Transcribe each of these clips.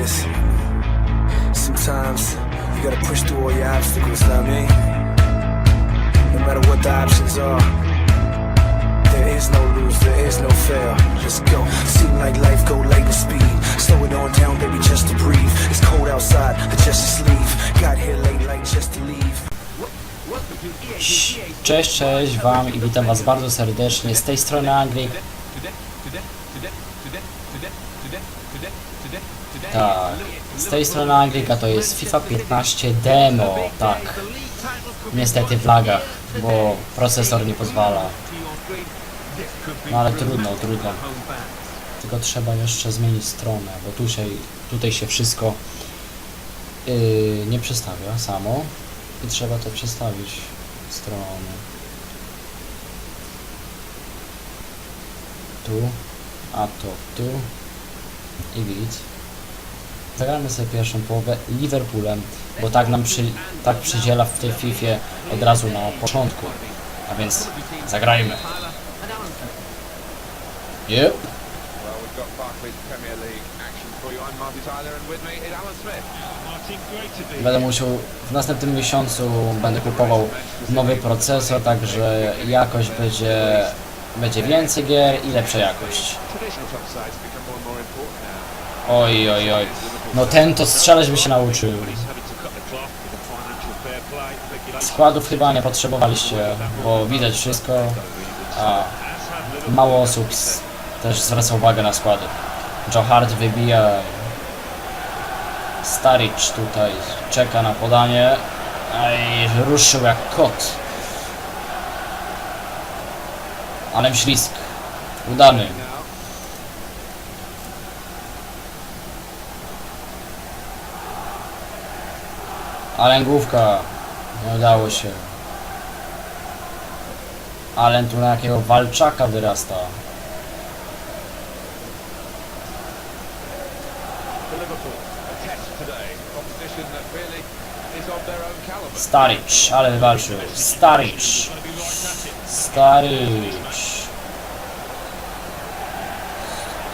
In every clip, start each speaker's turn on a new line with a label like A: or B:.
A: this. Sometimes you gotta push through all your obstacles, I mean? No matter what the options are, there is no lose, there is no fail. Go. Seem like life go speed. Slow it on down, baby, just to breathe. It's cold outside, your sleeve. Got here late, like just to leave.
B: Cześć, cześć Wam i witam Was bardzo serdecznie z tej strony Anglik. Tak, z tej strony Anglika to jest FIFA 15 demo, tak. Niestety w lagach, bo procesor nie pozwala. No ale trudno, trudno. Tylko trzeba jeszcze zmienić stronę, bo tutaj, tutaj się wszystko yy, nie przestawia samo i trzeba to przestawić stronę. Tu, a to tu i git. Zagramy sobie pierwszą połowę Liverpoolem, bo tak nam przy, tak przydziela w tej FIFA od razu na początku. A więc zagrajmy. Yep. Będę musiał w następnym miesiącu będę kupował nowy procesor, także jakość będzie będzie więcej gier i lepsza jakość. Oj, oj, oj. No ten to strzelać by się nauczył. Składów chyba nie potrzebowaliście, bo widać wszystko, a mało osób też zwraca uwagę na składy. Joe Hart wybija. Staricz tutaj czeka na podanie. Ej, ruszył jak kot. Ale ślisk. Udany. Ale główka. Nie udało się. Ale tu na jakiego walczaka wyrasta. Staricz, ale wywalczył. Staricz. Staricz.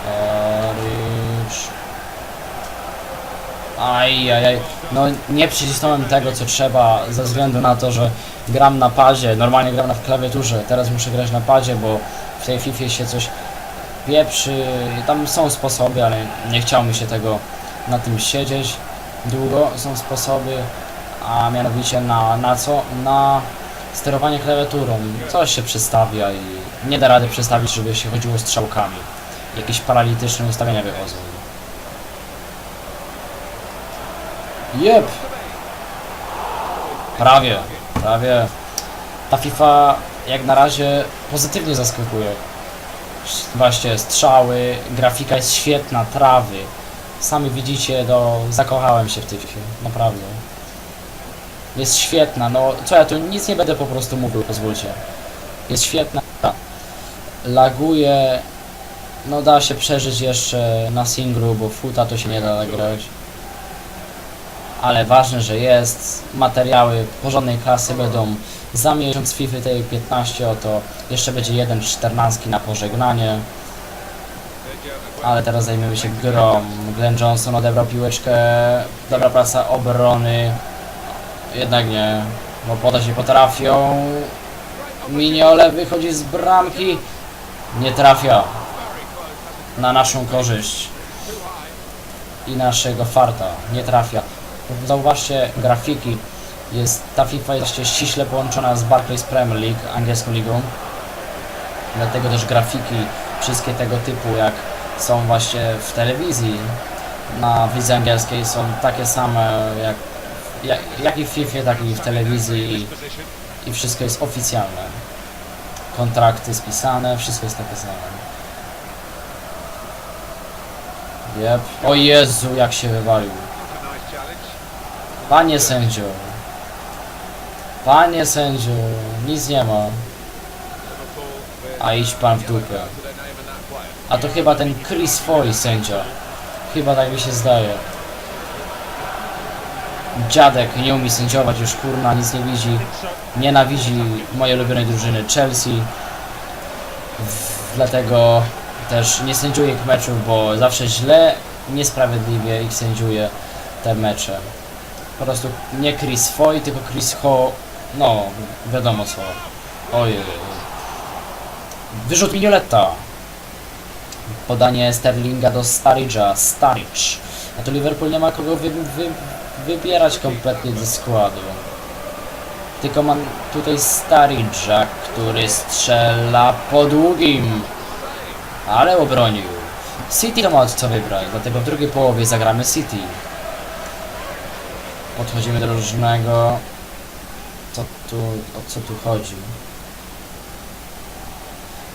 B: Staricz. Aj, aj, aj. No nie przycisnąłem tego co trzeba ze względu na to, że gram na padzie. Normalnie gram na klawiaturze. Teraz muszę grać na padzie, bo w tej FIFA się coś pieprzy. Tam są sposoby, ale nie chciało mi się tego na tym siedzieć długo. Są sposoby, a mianowicie na, na co? Na sterowanie klawiaturą. Coś się przestawia i nie da rady przestawić, żeby się chodziło strzałkami. Jakieś paralityczne ustawienia wychodzą. Jep! Prawie, prawie. Ta FIFA jak na razie pozytywnie zaskakuje. Właśnie strzały, grafika jest świetna, trawy. Sami widzicie, no zakochałem się w tej FIFA, naprawdę. Jest świetna, no co ja tu nic nie będę po prostu mówił, pozwólcie. Jest świetna. Laguje. No da się przeżyć jeszcze na singlu, bo futa to się nie da nagrać. Ale ważne, że jest. Materiały porządnej klasy będą za miesiąc FIFA tej 15 oto. Jeszcze będzie jeden 14 na pożegnanie. Ale teraz zajmiemy się grą. Glenn Johnson odebrał piłeczkę. Dobra praca obrony. Jednak nie. Bo podać nie potrafią. Miniole wychodzi z bramki. Nie trafia. Na naszą korzyść. I naszego farta. Nie trafia. Zauważcie grafiki. Jest, ta FIFA jest ściśle połączona z Barclays Premier League, angielską ligą. Dlatego też grafiki, wszystkie tego typu jak są właśnie w telewizji na wizji angielskiej są takie same jak, jak, jak i w FIFA, tak i w telewizji i, i wszystko jest oficjalne. Kontrakty spisane, wszystko jest takie same. Jep. O Jezu, jak się wywalił. Panie sędzio. Panie sędzio, nic nie ma. A idź pan w dupę. A to chyba ten Chris Foy sędzia. Chyba tak mi się zdaje. Dziadek nie umie sędziować już kurna, nic nie widzi. Nienawidzi mojej ulubionej drużyny Chelsea. Dlatego też nie sędziuje ich meczów, bo zawsze źle niesprawiedliwie ich sędziuje te mecze. Po prostu nie Chris Foy, tylko Chris Ho... No, wiadomo co. Ojej. Wyrzut Mignoletta. Podanie Sterlinga do Starridge'a. Sturridge. A tu Liverpool nie ma kogo wy, wy, wybierać kompletnie ze składu. Tylko mam tutaj Starridge'a, który strzela po długim. Ale obronił. City to ma co wybrać, dlatego w drugiej połowie zagramy City. Podchodzimy do różnego. Co tu, o co tu chodzi?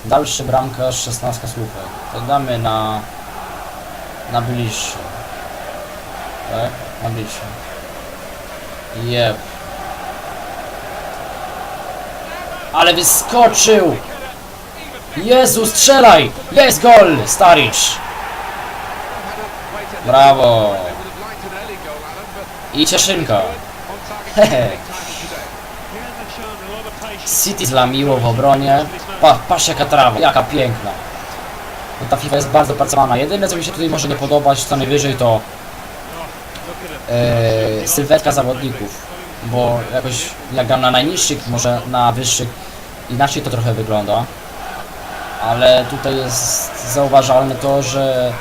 B: Dalszy bramkarz, 16 słupek. To damy na... na bliższy. Tak? Na bliższy. Jep. Ale wyskoczył! Jezu, strzelaj! Jest gol! Staricz! Brawo! I Cieszynka. Hehe. City zlamiło w obronie. Pa, patrz jaka trawa, jaka piękna. No ta FIFA jest bardzo pracowana. Jedyne co mi się tutaj może nie podobać, co najwyżej to e, sylwetka zawodników. Bo jakoś jak na najniższych, może na wyższych inaczej to trochę wygląda. Ale tutaj jest zauważalne to, że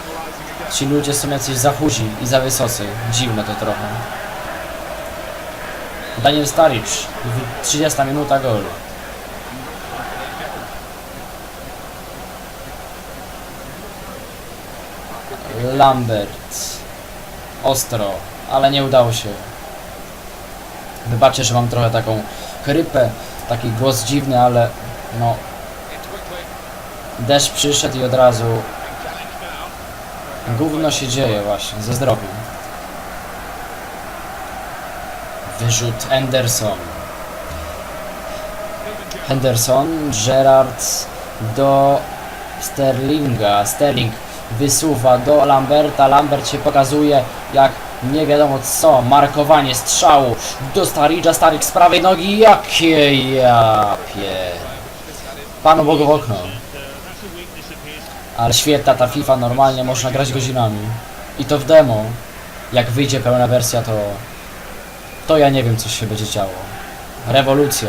B: ci ludzie są jacyś za chudzi i za wysocy. Dziwne to trochę. Daniel Staric, 30 minuta gol. Lambert. Ostro, ale nie udało się. Wybaczcie, że mam trochę taką chrypę, taki głos dziwny, ale no deszcz przyszedł i od razu gówno się dzieje właśnie ze zdrowiem. Wyrzut Henderson. Henderson, Gerrard do Sterlinga. Sterling wysuwa do Lamberta. Lambert się pokazuje jak nie wiadomo co. Markowanie strzału do Staricza. Starik z prawej nogi. Jakie ja pier... Panu Bogu w okno. Ale świetna ta FIFA, normalnie można grać godzinami. I to w demo. Jak wyjdzie pełna wersja, to... To ja nie wiem, co się będzie działo. Rewolucja.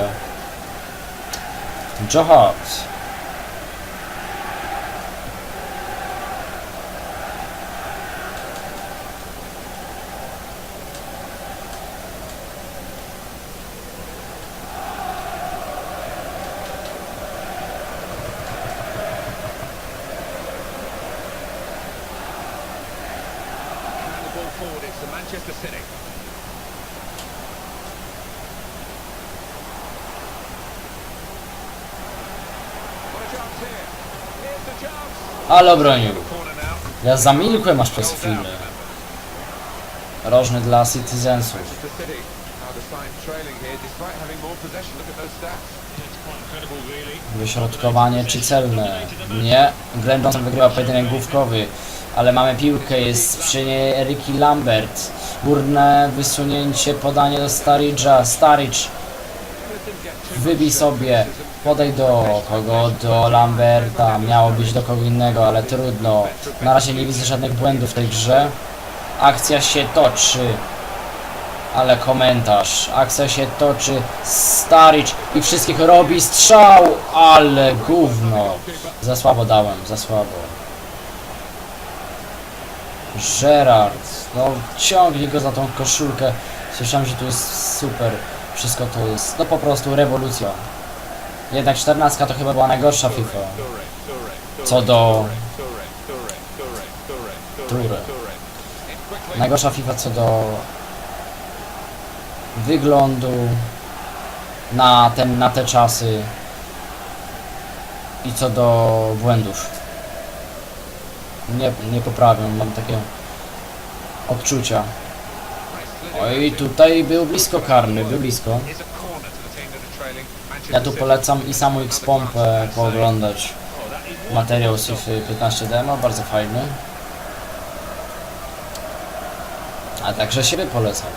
C: The Manchester City. What a chance here. Here's the chance.
B: Ale obronił. Ja zamilkłem aż przez chwilę. Rożny dla Citizensów. Wyśrodkowanie czy celne? Nie. Glenn Johnson wygrywa pojedynek główkowy, ale mamy piłkę, jest przy niej Ricky Lambert. Górne wysunięcie, podanie do Starridge'a. Starridge wybij sobie, podaj do kogo? Do Lamberta. Miało być do kogo innego, ale trudno. Na razie nie widzę żadnych błędów w tej grze. Akcja się toczy. Ale komentarz. Akcja się toczy. Staricz i wszystkich robi strzał. Ale gówno. Za słabo dałem, za słabo. Gerard. No ciągnij go za tą koszulkę. Słyszałem, że tu jest super. Wszystko to jest, no po prostu rewolucja. Jednak 14 to chyba była najgorsza FIFA. Co do
C: quickly.
B: Najgorsza FIFA co do wyglądu na, ten, na te czasy i co do błędów. Nie, nie poprawią, mam takie odczucia. Oj, tutaj był blisko karny, był blisko.
C: Here's a corner to the team that are trailing. Manchester
B: Ja tu polecam i samą X-Pompę pooglądać. Materiał z FIFA 15 demo, bardzo fajny. A także siebie polecam.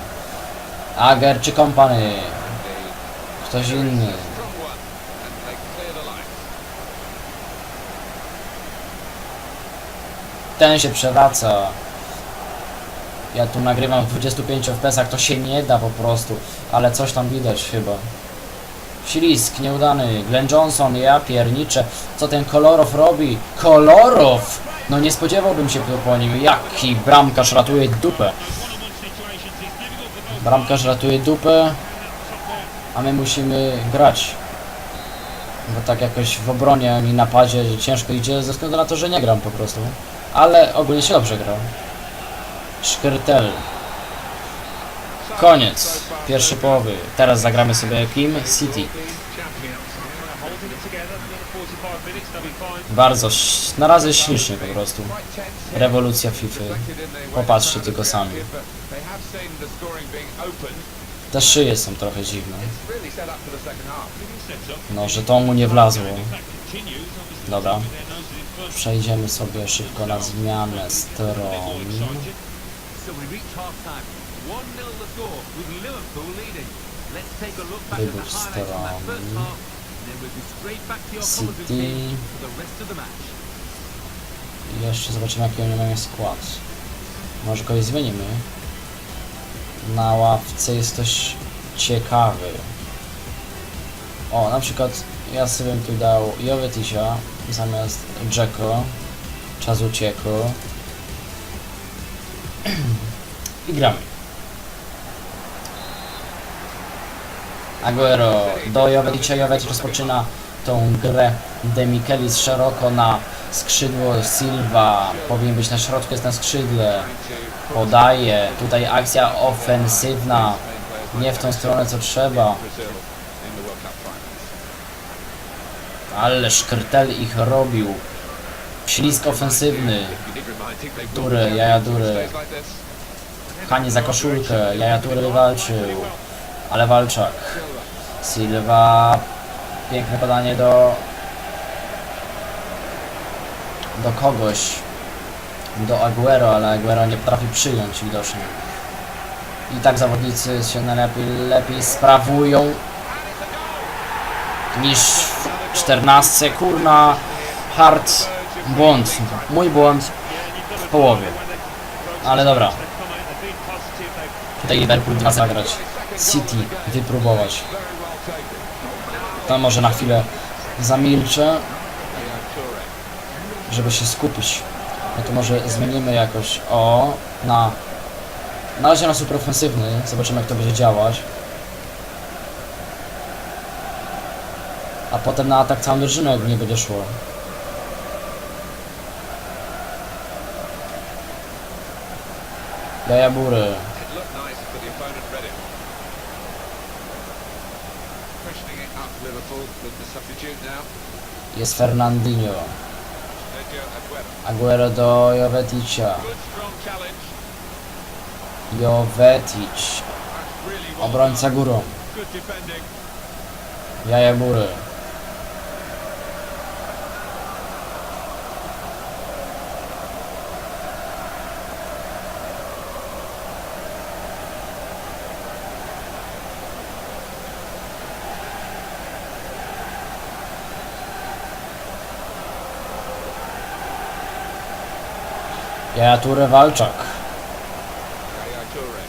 B: Ager czy Company. Ktoś inny. Ten się przewraca. Ja tu nagrywam w 25 fps, to się nie da po prostu, ale coś tam widać chyba. Ślisk, nieudany, Glenn Johnson, ja pierniczę, co ten Kolorow robi? Kolorow! No nie spodziewałbym się po nim, jaki bramkarz ratuje dupę. Bramkarz ratuje dupę, a my musimy grać. Bo tak jakoś w obronie i napadzie ciężko idzie ze względu na to, że nie gram po prostu. Ale ogólnie się dobrze gra. Szkrytel. Koniec pierwszej połowy. Teraz zagramy sobie kim? City.
D: Holding it together for the 45 minutes, they'll be fine.
B: Bardzo, na razie ślicznie po prostu. Rewolucja FIFA. Popatrzcie tylko sami. Te szyje są trochę dziwne. No, że to mu nie wlazło. Dobra. Przejdziemy sobie szybko na zmianę stron.
E: So we reach half time. 1-0 the score with Liverpool leading. Let's take a look back at
B: Wybór strony. City. I jeszcze zobaczymy jaki oni mają skład. Może kogoś zmienimy. Na ławce jest ciekawy. O, na przykład ja sobie bym tu dał Jovetisia zamiast Jacko. Czas uciekł. I gramy. Aguero do Joveticia. Jovetic rozpoczyna tą grę De Michelis szeroko na skrzydło Silva. Powinien być na środku, jest na skrzydle. Podaje. Tutaj akcja ofensywna. Nie w tą stronę co trzeba. Ale Szkrtel ich robił. Ślisk ofensywny. Dury, jaja dury. Pchanie za koszulkę. Jaja Tury walczył. Ale Walczak. Silva. Piękne podanie do... Do kogoś. Do Aguero, ale Aguero nie potrafi przyjąć widocznie. I tak zawodnicy się najlepiej lepiej sprawują niż w 14. Kurna. Hard. Błąd. Mój błąd w połowie. Ale dobra. Tutaj Liverpool ma zagrać. City wypróbować. To może na chwilę zamilczę, żeby się skupić. No to może zmienimy jakoś o na na razie na super ofensywny. Zobaczymy jak to będzie działać. A potem na atak całą drużynę jak nie będzie szło. Jaja bury.
C: It looked nice, but the opponent read it. Questioning it up Liverpool with the substitute now.
B: Jest Fernandinho.
C: Aguero.
B: Do Joveticia. Jovetic. Obrońca górą. Jaja bury. Jaja Ture Walczak.
C: Yaya Toure.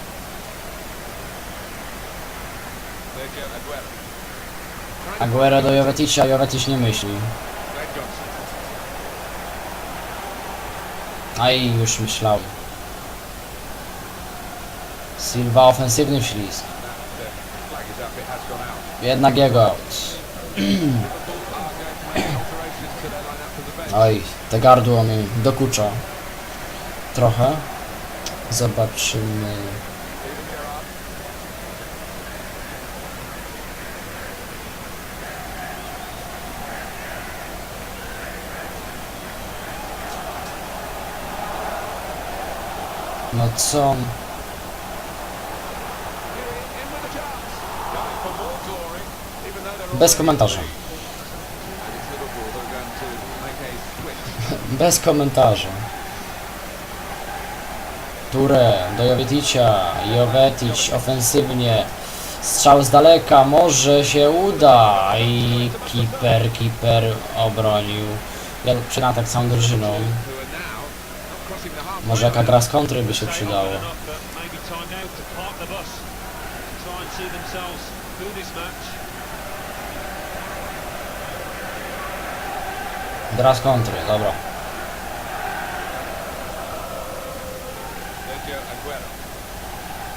C: Sergio Aguero.
B: Do Joveticia. Jovetic nie myśli.
C: Glenn Johnson.
B: A i już myślałem. Silva ofensywny ślizg. Jednak jego out. Oj, te gardło mi dokucza. Trochę. Zobaczymy. No co? Bez komentarza.
C: lead. And it's Liverpool that are going to make a switch.
B: Bez komentarza. Ture do Joveticia. Jovetic ofensywnie. Strzał z daleka. Może się uda. I kiper, kiper obronił. Jak przy atak drużyną. Może jaka gra z kontry by się przydało.
D: But maybe time
C: Sergio Aguero.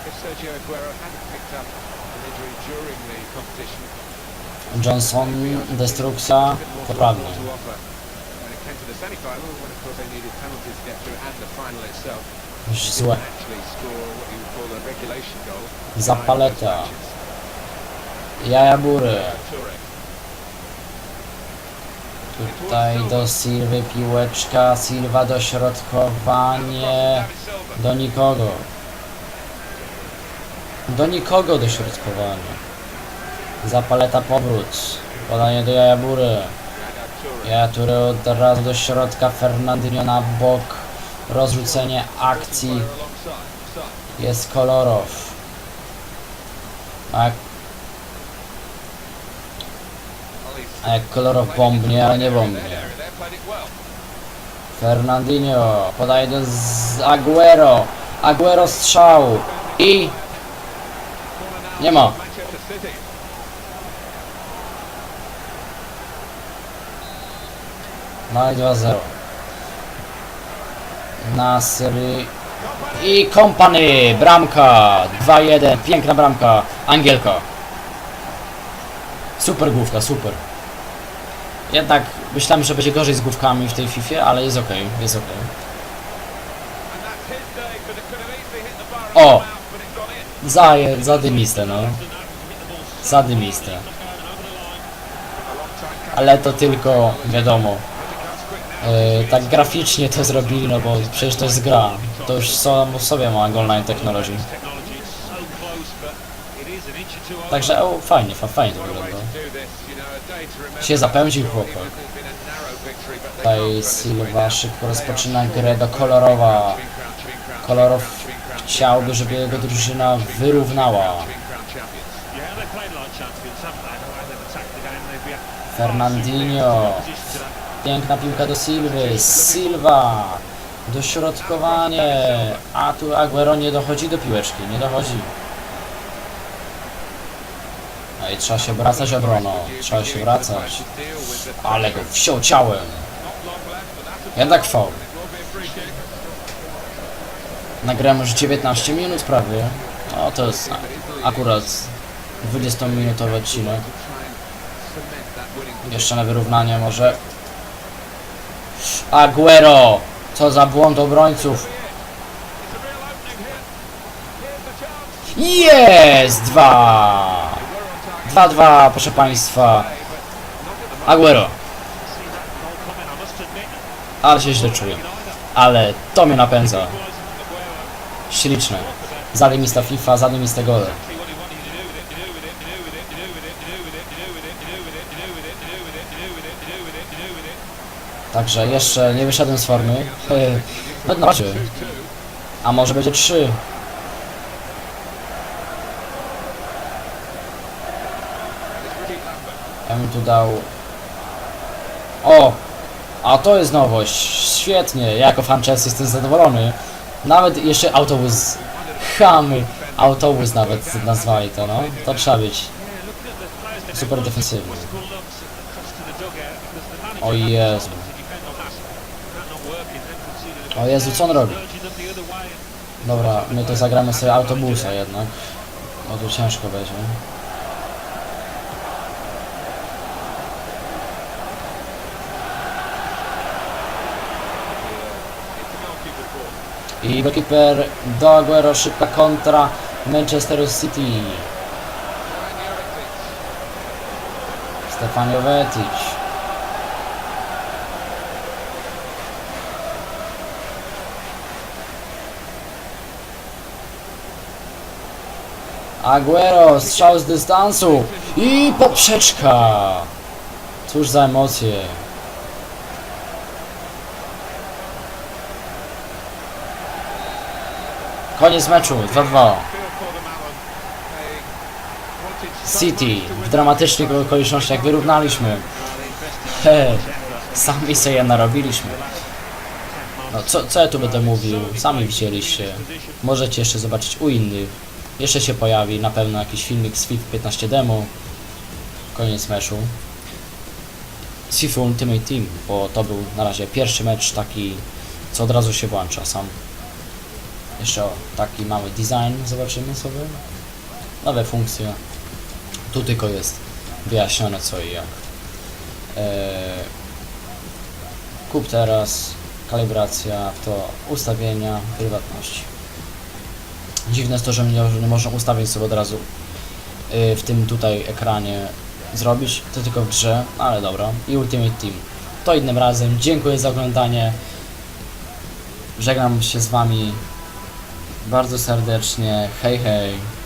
C: If Sergio Aguero hadn't picked up an injury during the competition,
B: Johnson, destrukcja, poprawnie.
C: Źle. Za paleta.
B: Jaja. Tutaj do Silwy piłeczka, Silva dośrodkowanie. Do nikogo. Do nikogo dośrodkowanie. Zapaleta powrót. Podanie do Jajabury. Jajabury od razu do środka, Fernandinho na bok. Rozrzucenie akcji. Jest kolorow. A jak kolorow bombnie, ale nie bombnie. Fernandinho podaje do Aguero. Aguero strzał. I nie ma. No i 2-0. Nasry i Company. Bramka. 2-1. Piękna bramka. Angielka. Super główka, super. Jednak Myślałem, że będzie gorzej z główkami w tej FIFA, ale jest ok, jest ok. O! Za, zadymiste, no. Zadymiste. Ale to tylko, wiadomo. Yy, tak graficznie to zrobili, no bo przecież to jest gra. To już samo w sobie ma Goldline Technology. Także o, fajnie, fajnie to wygląda. Się
C: zapełnił
B: chłopak. Tutaj Silva szybko rozpoczyna grę do Kolorowa. Kolorow chciałby, żeby jego drużyna wyrównała. Fernandinho. Piękna piłka do Silwy. Silva. Dośrodkowanie. A tu Aguero nie dochodzi do piłeczki. Nie dochodzi. No i trzeba się wracać obroną. Trzeba się wracać. Ale go wsiął ciałem. Jednak faul. Nagrałem już 19 minut prawie. No to jest akurat 20-minutowy odcinek. Jeszcze na wyrównanie może. Aguero! Co za błąd obrońców. Jest! Dwa! 2-2, proszę Państwa. Aguero ale się źle czuję. Ale to mnie napędza. Śliczne. Zadymista FIFA, zadymiste gole. Także jeszcze nie wyszedłem z formy. No na razie. A może będzie 3. Ja bym tu dał... O! A to jest nowość. Świetnie. Ja jako fan Chelsea jestem zadowolony. Nawet jeszcze autobus. Chamy. Autobus nawet nazwali to, no. To trzeba być. Super defensywny. O Jezu. O Jezu, co on robi? Dobra, my to zagramy sobie autobusa jednak. No to ciężko będzie. I goalkeeper do Aguero, szybka kontra Manchester City. Stefan Jovetic. Aguero, strzał z dystansu i poprzeczka. Cóż za emocje. Koniec meczu, 2-2.
C: Feel for them, Alan. They wanted so
B: City w dramatycznych okolicznościach wyrównaliśmy. He, sami sobie narobiliśmy. No, co, co ja tu będę mówił? Sami widzieliście. Możecie jeszcze zobaczyć u innych. Jeszcze się pojawi na pewno jakiś filmik z FIFA 15 demo. Koniec meczu. Z FIFA Ultimate Team, bo to był na razie pierwszy mecz taki, co od razu się włącza sam. Jeszcze taki mały design zobaczymy sobie. Nowe funkcje. Tu tylko jest wyjaśnione co i jak. Eee, kup teraz, kalibracja, to ustawienia, prywatności. Dziwne jest to, że nie, można ustawień sobie od razu yy, w tym tutaj ekranie zrobić, to tylko w grze, ale dobra. I Ultimate Team. To innym razem. Dziękuję za oglądanie. Żegnam się z Wami bardzo serdecznie. Hej, hej.